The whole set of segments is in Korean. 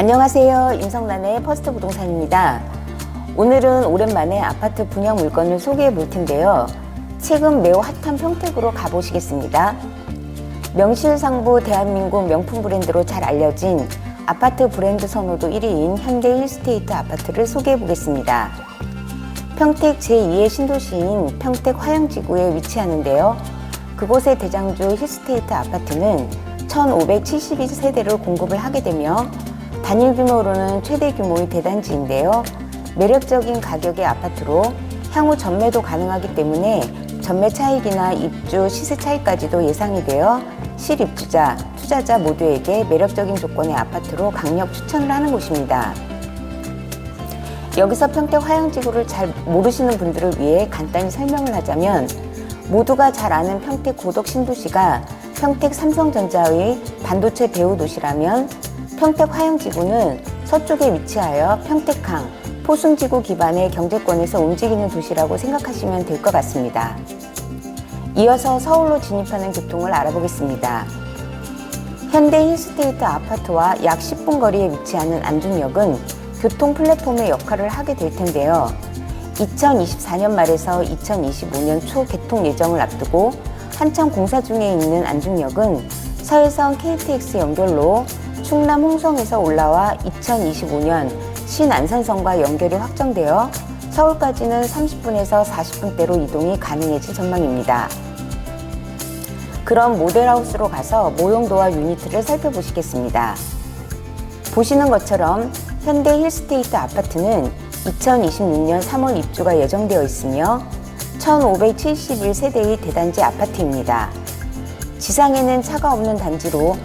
안녕하세요. 임성란의 퍼스트 부동산입니다. 오늘은 오랜만에 아파트 분양 물건을 소개해 볼 텐데요. 최근 매우 핫한 평택으로 가보시겠습니다. 명실상부 대한민국 명품 브랜드로 잘 알려진 아파트 브랜드 선호도 1위인 현대 힐스테이트 아파트를 소개해 보겠습니다. 평택 제2의 신도시인 평택 화양지구에 위치하는데요. 그곳의 대장주 힐스테이트 아파트는 1,572세대를 공급을 하게 되며 단일 규모로는 최대 규모의 대단지인데요. 매력적인 가격의 아파트로 향후 전매도 가능하기 때문에 전매 차익이나 입주 시세 차익까지도 예상이 되어 실입주자, 투자자 모두에게 매력적인 조건의 아파트로 강력 추천을 하는 곳입니다. 여기서 평택 화양지구를 잘 모르시는 분들을 위해 간단히 설명을 하자면 모두가 잘 아는 평택 고덕 신도시가 평택 삼성전자의 반도체 배후 도시라면 평택 화양지구는 서쪽에 위치하여 평택항, 포승지구 기반의 경제권에서 움직이는 도시라고 생각하시면 될 것 같습니다. 이어서 서울로 진입하는 교통을 알아보겠습니다. 현대 힐스테이트 아파트와 약 10분 거리에 위치하는 안중역은 교통 플랫폼의 역할을 하게 될 텐데요. 2024년 말에서 2025년 초 개통 예정을 앞두고 한창 공사 중에 있는 안중역은 서해선 KTX 연결로 충남 홍성에서 올라와 2025년 신안산선과 연결이 확정되어 서울까지는 30분에서 40분대로 이동이 가능해질 전망입니다. 그럼 모델하우스로 가서 모형도와 유니트를 살펴보시겠습니다. 보시는 것처럼 현대 힐스테이트 아파트는 2026년 3월 입주가 예정되어 있으며 1571세대의 대단지 아파트입니다. 지상에는 차가 없는 단지로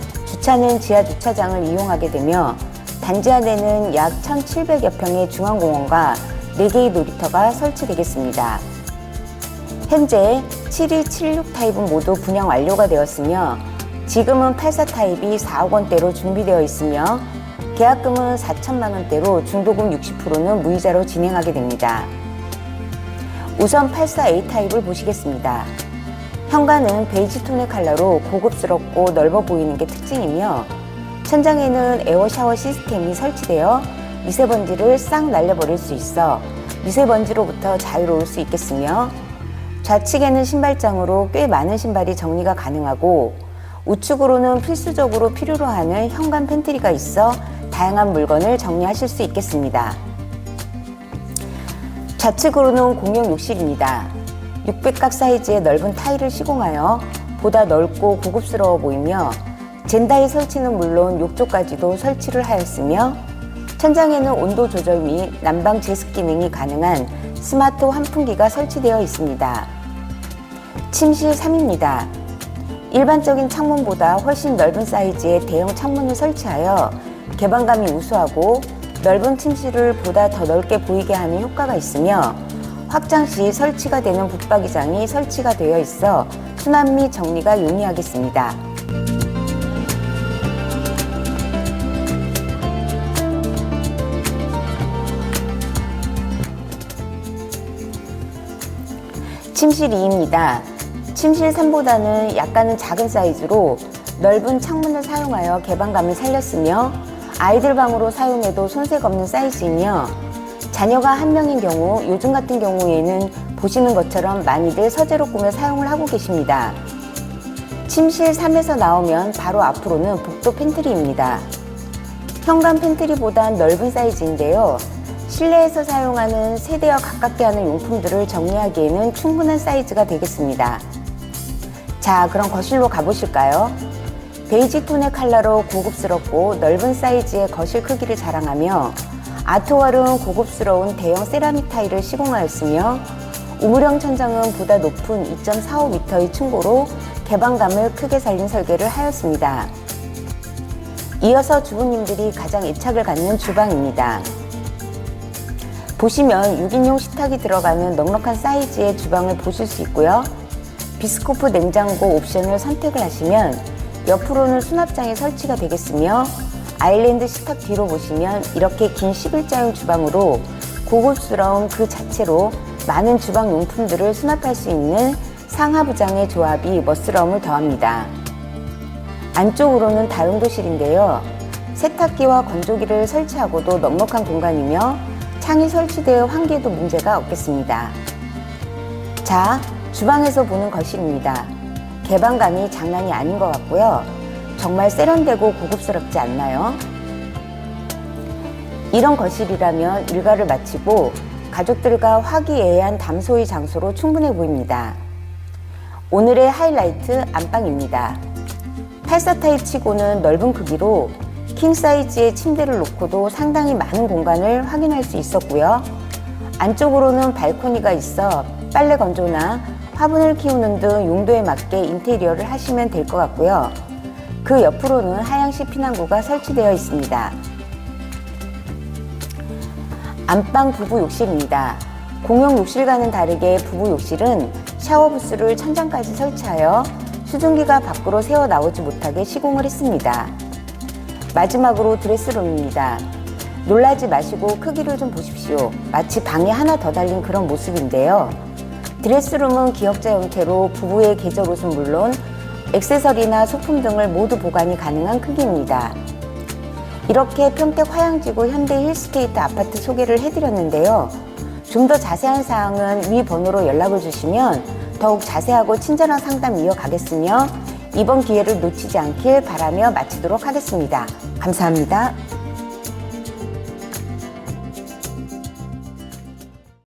주차는 지하 주차장을 이용하게 되며 단지 안에는 약 1,700여 평의 중앙공원과 4개의 놀이터가 설치되겠습니다. 현재 72, 76 타입은 모두 분양 완료가 되었으며 지금은 84 타입이 4억 원대로 준비되어 있으며 계약금은 4천만 원대로 중도금 60%는 무이자로 진행하게 됩니다. 우선 84A 타입을 보시겠습니다. 현관은 베이지 톤의 컬러로 고급스럽고 넓어 보이는 게 특징이며 천장에는 에어 샤워 시스템이 설치되어 미세먼지를 싹 날려버릴 수 있어 미세먼지로부터 자유로울 수 있겠으며 좌측에는 신발장으로 꽤 많은 신발이 정리가 가능하고 우측으로는 필수적으로 필요로 하는 현관 팬트리가 있어 다양한 물건을 정리하실 수 있겠습니다. 좌측으로는 공용 욕실입니다. 600각 사이즈의 넓은 타일을 시공하여 보다 넓고 고급스러워 보이며 젠다이 설치는 물론 욕조까지도 설치를 하였으며 천장에는 온도 조절 및 난방 제습 기능이 가능한 스마트 환풍기가 설치되어 있습니다. 침실 3입니다. 일반적인 창문보다 훨씬 넓은 사이즈의 대형 창문을 설치하여 개방감이 우수하고 넓은 침실을 보다 더 넓게 보이게 하는 효과가 있으며 확장 시 설치가 되는 붙박이장이 설치가 되어 있어 수납 및 정리가 용이하겠습니다. 침실 2입니다. 침실 3보다는 약간은 작은 사이즈로 넓은 창문을 사용하여 개방감을 살렸으며 아이들 방으로 사용해도 손색 없는 사이즈이며 자녀가 한 명인 경우 요즘 같은 경우에는 보시는 것처럼 많이들 서재로 꾸며 사용을 하고 계십니다. 침실 3에서 나오면 바로 앞으로는 복도 팬트리입니다. 현관 팬트리보단 넓은 사이즈인데요. 실내에서 사용하는 세대와 가깝게 하는 용품들을 정리하기에는 충분한 사이즈가 되겠습니다. 자, 그럼 거실로 가보실까요? 베이지 톤의 컬러로 고급스럽고 넓은 사이즈의 거실 크기를 자랑하며 아트월은 고급스러운 대형 세라믹 타일을 시공하였으며 우물형 천장은 보다 높은 2.45m의 층고로 개방감을 크게 살린 설계를 하였습니다. 이어서 주부님들이 가장 애착을 갖는 주방입니다. 보시면 6인용 식탁이 들어가는 넉넉한 사이즈의 주방을 보실 수 있고요. 비스코프 냉장고 옵션을 선택을 하시면 옆으로는 수납장이 설치가 되겠으며 아일랜드 식탁 뒤로 보시면 이렇게 긴 11자형 주방으로 고급스러운 그 자체로 많은 주방 용품들을 수납할 수 있는 상하부장의 조합이 멋스러움을 더합니다. 안쪽으로는 다용도실인데요. 세탁기와 건조기를 설치하고도 넉넉한 공간이며 창이 설치되어 환기에도 문제가 없겠습니다. 자, 주방에서 보는 거실입니다. 개방감이 장난이 아닌 것 같고요. 정말 세련되고 고급스럽지 않나요? 이런 거실이라면 일과를 마치고 가족들과 화기애애한 담소의 장소로 충분해 보입니다. 오늘의 하이라이트 안방입니다. 84 타입 치고는 넓은 크기로 킹 사이즈의 침대를 놓고도 상당히 많은 공간을 확인할 수 있었고요. 안쪽으로는 발코니가 있어 빨래 건조나 화분을 키우는 등 용도에 맞게 인테리어를 하시면 될 것 같고요. 그 옆으로는 하향식 피난구가 설치되어 있습니다. 안방 부부 욕실입니다. 공용 욕실과는 다르게 부부 욕실은 샤워 부스를 천장까지 설치하여 수증기가 밖으로 새어 나오지 못하게 시공을 했습니다. 마지막으로 드레스룸입니다. 놀라지 마시고 크기를 좀 보십시오. 마치 방이 하나 더 달린 그런 모습인데요. 드레스룸은 기역자 형태로 부부의 계절 옷은 물론 액세서리나 소품 등을 모두 보관이 가능한 크기입니다. 이렇게 평택 화양지구 현대 힐스테이트 아파트 소개를 해드렸는데요. 좀 더 자세한 사항은 위 번호로 연락을 주시면 더욱 자세하고 친절한 상담 이어가겠으며 이번 기회를 놓치지 않길 바라며 마치도록 하겠습니다. 감사합니다.